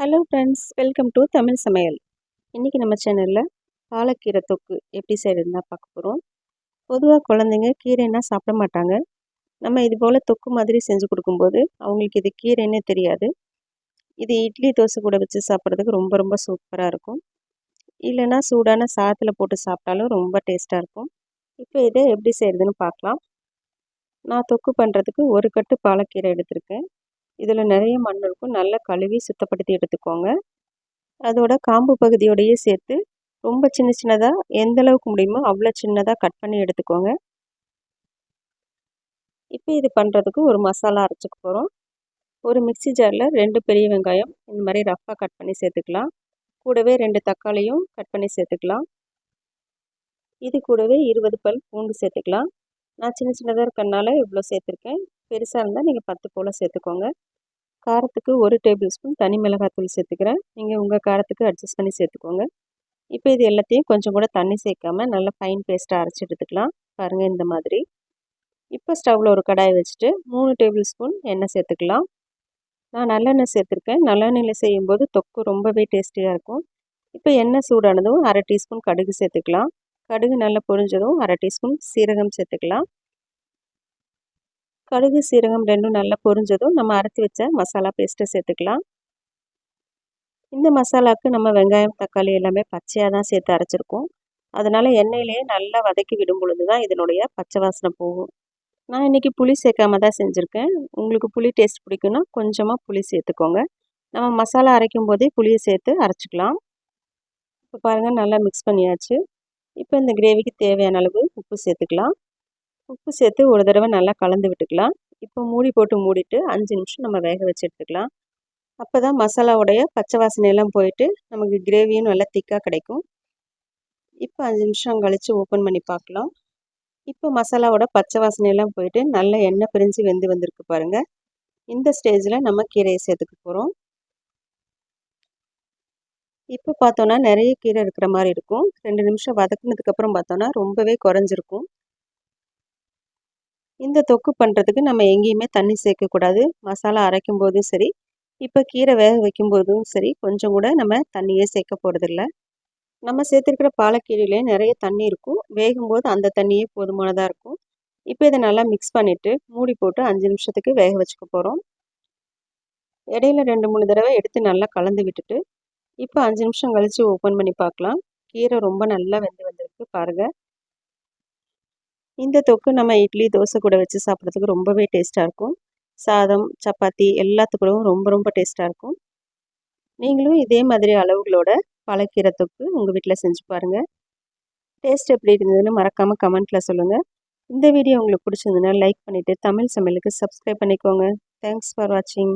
Hello friends welcome to Tamil சமையல் இன்றைக்கி நம்ம சேனலில் பாலக்கீரை தொக்கு எப்படி செய்கிறதுனா பார்க்க போகிறோம் பொதுவாக குழந்தைங்க கீரைன்னா சாப்பிட மாட்டாங்க. நம்ம இது போல் தொக்கு மாதிரி செஞ்சு கொடுக்கும்போது அவங்களுக்கு இது கீரைன்னே தெரியாது. இது இட்லி தோசை கூட வச்சு சாப்பிட்றதுக்கு ரொம்ப ரொம்ப சூப்பராக இருக்கும். இல்லைன்னா சூடான சாதத்தில் போட்டு சாப்பிட்டாலும் ரொம்ப டேஸ்ட்டாக இருக்கும். இப்போ இதை எப்படி செய்கிறதுன்னு பார்க்கலாம். நான் தொக்கு பண்ணுறதுக்கு ஒரு கட்டு பாலக்கீரை எடுத்திருக்கேன். இதில் நிறைய மண் இருக்கும். நல்லா கழுவி சுத்தப்படுத்தி எடுத்துக்கோங்க. அதோட காம்பு பகுதியோடையே சேர்த்து ரொம்ப சின்ன சின்னதாக எந்த அளவுக்கு முடியுமோ அவ்வளோ சின்னதாக கட் பண்ணி எடுத்துக்கோங்க. இப்போ இது பண்ணுறதுக்கு ஒரு மசாலா அரைச்சிக்க போகிறோம் ஒரு மிக்சி ஜாரில் ரெண்டு பெரிய வெங்காயம் இந்த மாதிரி ரஃப்பாக கட் பண்ணி சேர்த்துக்கலாம். கூடவே ரெண்டு தக்காளியும் கட் பண்ணி சேர்த்துக்கலாம். இது கூடவே இருபது பல் பூண்டு சேர்த்துக்கலாம். நான் சின்ன சின்னதாக இருக்கனால இவ்வளோ சேர்த்துருக்கேன். பெருசாக இருந்தால் நீங்கள் பத்து போல் சேர்த்துக்கோங்க. காரத்துக்கு ஒரு டேபிள் ஸ்பூன் தனி மிளகாத்தூள் சேர்த்துக்கிறேன். நீங்கள் உங்கள் காரத்துக்கு அட்ஜஸ்ட் பண்ணி சேர்த்துக்கோங்க. இப்போ இது எல்லாத்தையும் கொஞ்சம் கூட தண்ணி சேர்க்காமல் நல்லா ஃபைன் பேஸ்ட்டாக அரைச்சி எடுத்துக்கலாம். பாருங்கள் இந்த மாதிரி. இப்போ ஸ்டவ்வில் ஒரு கடாயை வச்சுட்டு மூணு டேபிள் ஸ்பூன் எண்ணெய் சேர்த்துக்கலாம். நான் நல்லெண்ணெய் சேர்த்துருக்கேன். நல்லெண்ணெயில் செய்யும்போது தொக்கு ரொம்பவே டேஸ்டியாக இருக்கும். இப்போ எண்ணெய் சூடானதும் அரை டீஸ்பூன் கடுகு சேர்த்துக்கலாம். கடுகு நல்லா பொரிஞ்சதும் அரை டீஸ்பூன் சீரகம் சேர்த்துக்கலாம். கடுகு சீரகம் ரெண்டும் நல்லா பொரிஞ்சதும் நம்ம அரைச்சி வச்ச மசாலா பேஸ்ட்டை சேர்த்துக்கலாம். இந்த மசாலாவுக்கு நம்ம வெங்காயம் தக்காளி எல்லாமே பச்சையாக தான் சேர்த்து அரைச்சிருக்கோம். அதனால் எண்ணெயிலேயே நல்லா வதக்கி விடும் பொழுது தான் இதனுடைய பச்சை வாசனை போகும். நான் இன்றைக்கி புளி சேர்க்காம தான் செஞ்சுருக்கேன். உங்களுக்கு புளி டேஸ்ட் பிடிக்குன்னா கொஞ்சமாக புளி சேர்த்துக்கோங்க. நம்ம மசாலா அரைக்கும் போதே புளியை சேர்த்து அரைச்சிக்கலாம். இப்போ பாருங்கள் நல்லா மிக்ஸ் பண்ணியாச்சு. இப்போ இந்த கிரேவிக்கு தேவையான அளவு உப்பு சேர்த்துக்கலாம். உப்பு சேர்த்து ஒரு தடவை நல்லா கலந்து விட்டுக்கலாம். இப்போ மூடி போட்டு மூடிட்டு அஞ்சு நிமிஷம் நம்ம வேக வச்சு எடுத்துக்கலாம். அப்போ தான் மசாலாவுடைய பச்சை வாசனையெல்லாம் போயிட்டு நமக்கு கிரேவியும் நல்லா திக்காக கிடைக்கும். இப்போ அஞ்சு நிமிஷம் கழித்து ஓப்பன் பண்ணி பார்க்கலாம். இப்போ மசாலாவோட பச்சை வாசனையெல்லாம் போயிட்டு நல்ல எண்ணெய் பிரிஞ்சு வெந்து வந்திருக்கு பாருங்கள் இந்த ஸ்டேஜில் நம்ம கீரையை சேர்த்துக்க போகிறோம் இப்போ பார்த்தோன்னா நிறைய கீரை இருக்கிற மாதிரி இருக்கும். ரெண்டு நிமிஷம் வதக்குனதுக்கப்புறம் பார்த்தோன்னா ரொம்பவே குறைஞ்சிருக்கும். இந்த தொக்கு பண்ணுறதுக்கு நம்ம எங்கேயுமே தண்ணி சேர்க்கக்கூடாது. மசாலா அரைக்கும் போதும் சரி இப்போ கீரை வேக வைக்கும் போதும் சரி கொஞ்சம் கூட நம்ம தண்ணியே சேர்க்க போகிறதில்ல நம்ம சேர்த்துருக்கிற பாலக்கீரையிலே நிறைய தண்ணி இருக்கும். வேகும்போது அந்த தண்ணியே போதுமானதாக இருக்கும். இப்போ இதை நல்லா மிக்ஸ் பண்ணிவிட்டு மூடி போட்டு அஞ்சு நிமிஷத்துக்கு வேக வச்சுக்க போகிறோம் இடையில ரெண்டு மூணு தடவை எடுத்து நல்லா கலந்து விட்டுட்டு இப்போ அஞ்சு நிமிஷம் கழித்து ஓப்பன் பண்ணி பார்க்கலாம். கீரை ரொம்ப நல்லா வெந்து வந்திருக்கு பாருங்கள் இந்த தொக்கு நம்ம இட்லி தோசை கூட வச்சு சாப்பிட்றதுக்கு ரொம்பவே டேஸ்ட்டாக இருக்கும். சாதம் சப்பாத்தி எல்லாத்துக்கூடவும் ரொம்ப ரொம்ப டேஸ்ட்டாக இருக்கும். நீங்களும் இதே மாதிரி அளவுகளோட பழக்கீரை தொக்கு உங்கள் வீட்டில் செஞ்சு பாருங்கள் டேஸ்ட் எப்படி இருந்ததுன்னு மறக்காமல் கமெண்ட்டில் சொல்லுங்கள் இந்த வீடியோ உங்களுக்கு பிடிச்சிருந்ததுன்னா லைக் பண்ணிவிட்டு தமிழ் சமையலுக்கு சப்ஸ்கிரைப் பண்ணிக்கோங்க. தேங்க்ஸ் ஃபார் வாட்சிங்